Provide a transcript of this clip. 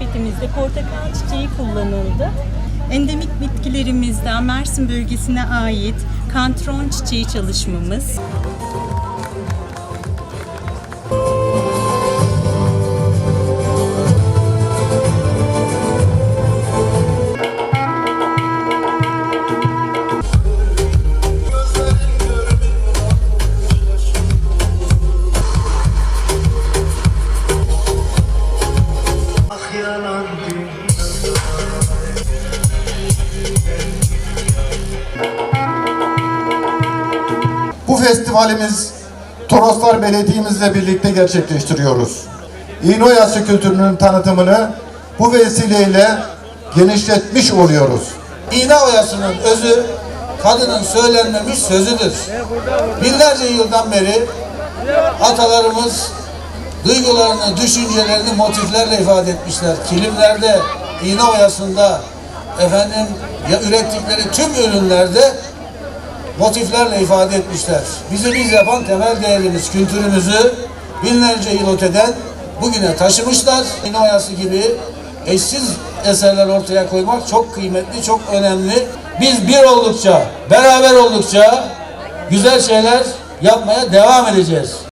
kıyafetimizde portakal çiçeği kullanıldı. Endemik bitkilerimizden Mersin bölgesine ait kantron çiçeği çalışmamız. Bu festivalimiz Toroslar Belediye'mizle birlikte gerçekleştiriyoruz. İğne oyası kültürünün tanıtımını bu vesileyle genişletmiş oluyoruz. İğne oyasının özü kadının söylenmemiş sözüdür. Binlerce yıldan beri atalarımız duygularını, düşüncelerini motiflerle ifade etmişler. Kilimlerde, iğne oyasında, efendim ya ürettikleri tüm ürünlerde motiflerle ifade etmişler. Bizi biz yapan temel değerimiz, kültürümüzü binlerce yıl öteden bugüne taşımışlar. Oyası gibi eşsiz eserler ortaya koymak çok kıymetli, çok önemli. Biz bir oldukça, beraber oldukça güzel şeyler yapmaya devam edeceğiz.